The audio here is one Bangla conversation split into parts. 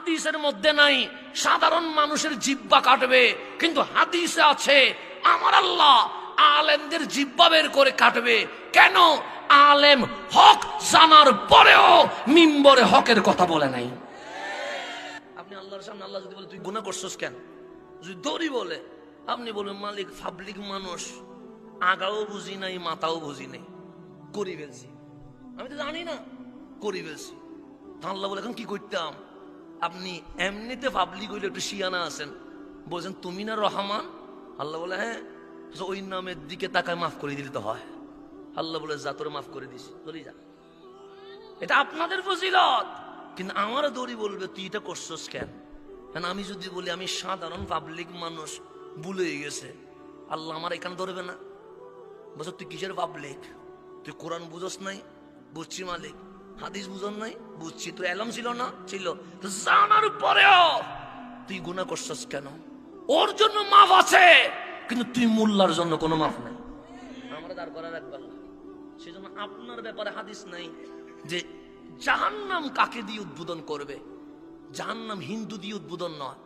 হাদিসের মধ্যে নাই। সাধারণ মানুষের জিব্বা কাটবে, কিন্তু হাদিসে আছে, আমার আল্লাহ আলেমদের জিব্বা বের করে কাটবে। কেন? আলেম হক জানার পরেও মিম্বরে হকের কথা বলে নাই। আপনি আল্লাহর সামনে আল্লাহ যদি বলে, তুই গুনাহ করছস কেন? যদি দড়ি বলে, আপনি বলবেন, মালিক পাবলিক মানুষ, আগাও বুঝি নাই মাথাও বুঝি নাই, করি ফেলছি। আমি তো জানি না, করি ফেলছি। আল্লাহ বলে, এখন কি করতাম? আপনি এমনিতে পাবলিক হইলে একটু শিয়ানা আছেন। বলছেন, তুমি না রহমান? আল্লাহ বলে হ্যাঁ। ওই নামের দিকে তাকায় মাফ করে দিলে তো হয়। আল্লাহ বলে, যা, তোরে মাফ করে দিস চলি যা। এটা আপনাদের ফজিলত। কিন্তু আমার দড়ি বলবে, তুই এটা করছস কেন? কারণ আমি যদি বলি, আমি সাধারণ পাবলিক মানুষ, ভুলে গেছে। আল্লাহ আমার এখানে ধরবে না। বলছো, তুই কিসের পাবলিক তুই কোরআন বুঝস নাই, বুঝছি মালিক। হাদিস বুঝন নাই, বুঝছি, তোর এলাম ছিল না? ছিল। তো জানার পরেও তুই গুণা করছস কেন? ওর জন্য মাফ আছে, কিন্তু তুই মোল্লার জন্য কোনো মাফ নাই। আমরা দাঁড় করা রাখবার সেজন্য আপনার ব্যাপারে হাদিস নাই যে জাহান্নাম কাকে দিয়ে উদ্বোধন করবে? জাহান্নাম হিন্দু দিয়ে উদ্বোধন নয়,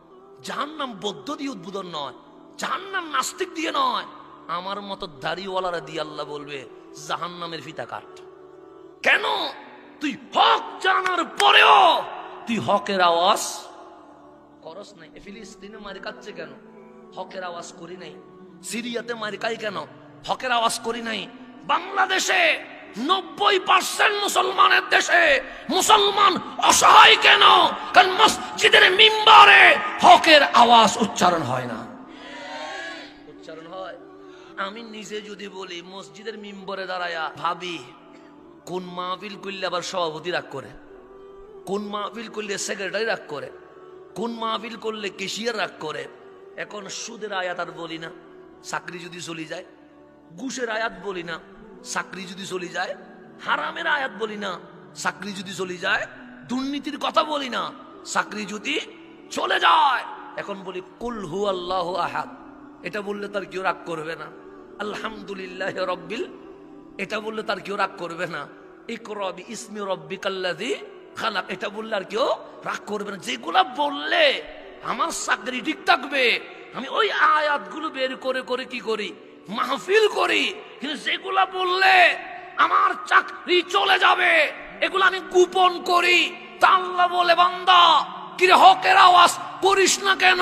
জাহান্নাম বৌদ্ধ দিয়ে উদ্বোধন নয়, জাহান্নাম নাস্তিক দিয়ে নয়। আমার মতো দাড়িওয়ালারা দিয়ে আল্লাহ বলবে, জাহান্নামের ফিতা কাট। কেন? তুই হক জানার পরেও তুই হকের আওয়াজ করস নাই। ফিলিস্তিনে মারি কাচ্ছে কেন? হকের আওয়াজ করি নাই। সিরিয়াতে মারি কাই কেন? হকের আওয়াজ করি নাই। বাংলাদেশে নব্বই পার্সেন্ট মুসলমানের দেশে মুসলমান অসহায় কেন? কারণ মসজিদের মিম্বারে হকের আওয়াজ উচ্চারণ হয় না। উচ্চারণ হয়। আমি নিজে যদি বলি, মসজিদের মিম্বরে দাঁড়ায়া ভাবি কোন মাহফিল করলে আবার সভাপতি রাগ করে? কোন মাহফিল করলে সেক্রেটারি রাগ করে? কোন মাহফিল করলে কেশিয়ার রাগ করে? এখন সুদের আয়াত আর বলি না। চাকরি যদি চলে যায়, ঘুষের আয়াত বলি না। চাকরি যদি চলে যায়, হারামের আয়াত বলি না। চাকরি যদি চলে যায়, দুর্নীতির কথা বলি না। চাকরি যদি চলে যায়, এখন বলি, কুল হু আল্লাহ আহাদ। এটা বললে তার কেউ রাগ করবে না। আলহামদুলিল্লাহ রব্বিল এটা বললে তার কেউ রাগ করবে না। ইকরবি ইসমি রব্বি কাল্লাদি খালাক। এটা বললে আর কেউ রাগ করবে না। যেগুলা বললে আমার চাকরি ঠিক থাকবে। আমি ওই আয়াতগুলো বের করে করে কি করি? মাহফিল করি। কিন্তু যেগুলা বললে আমার চাকরি চলে যাবে, এগুলো আমি গোপন করি। তা আল্লাহ বলে, বান্দা, কিরে হকের আওয়াজ, করিস না কেন?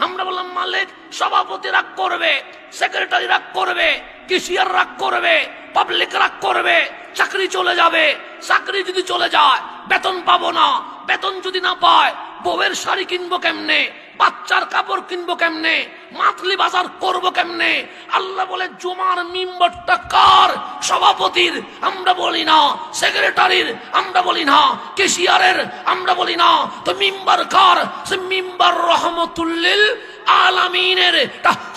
আমরা বললাম, মালিক, সভাপতি রাগ করবে, সেক্রেটারি রাগ করবে। কেশিয়ার রাগ করবে? পাবলিক রাগ করবে? চাকরি চলে যাবে? চাকরি যদি চলে যায়, বেতন পাবো না। বেতন যদি না পায়, বউয়ের শাড়ি কিনবো কেমনে? বাচ্চার কাপড় কিনবো কেমনে? মাতলি বাজার করব কেমনে? আল্লাহ বলে, জুমার মিম্বরটা কার? সভাপতির, আমরা বলি না। সেক্রেটারির, আমরা বলি না। কেশিয়ারের, আমরা বলি না। তো মিম্বার কার? সে মিম্বার রহমতুল্লিল আলামিনের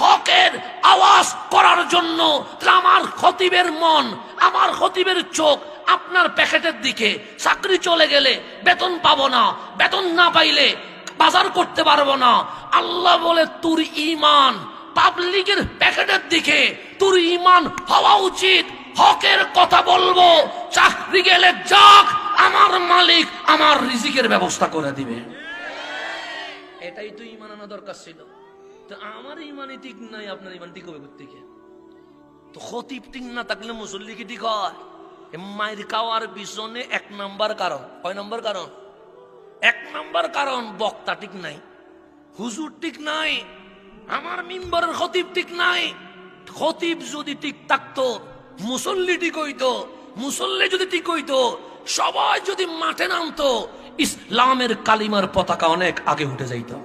হকের আওয়াজ করার জন্য আমার খতিবের মন, আমার খতিবের চোখ আপনার প্যাকেটের দিকে। চাকরি চলে গেলে বেতন পাবো না, বেতন না পাইলে বাজার করতে পারব না। আল্লাহ বলে, তোর ইমান পাবলিকের প্যাকেটের দিকে, তোর ইমান হওয়া উচিত। হকের কথা বলব, চাকরি গেলে যাক, আমার মালিক আমার রিজিকের ব্যবস্থা করে দিবে। এটাই তো ইমান আনা দরকার ছিল। আমার ইমানই ঠিক নাই, আপনার ইমান ঠিক হবে থেকে তো খতিব ঠিক না থাকলে মুসল্লি কি ঠিক হয়? মায়ের খাওয়ার পিছনে এক নাম্বার কারণ। কয় নাম্বার কারণ? এক নাম্বার কারণ, বক্তা ঠিক নাই, হুজুর ঠিক নাই, আমার মিম্বরের খতিব ঠিক নাই। খতিব যদি ঠিক থাকতো, মুসল্লি ঠিক হইতো, মুসল্লি যদি ঠিক হইতো, সবাই যদি মাঠে নামতো, ইসলামের কালিমার পতাকা অনেক আগে উঠে যাইতো।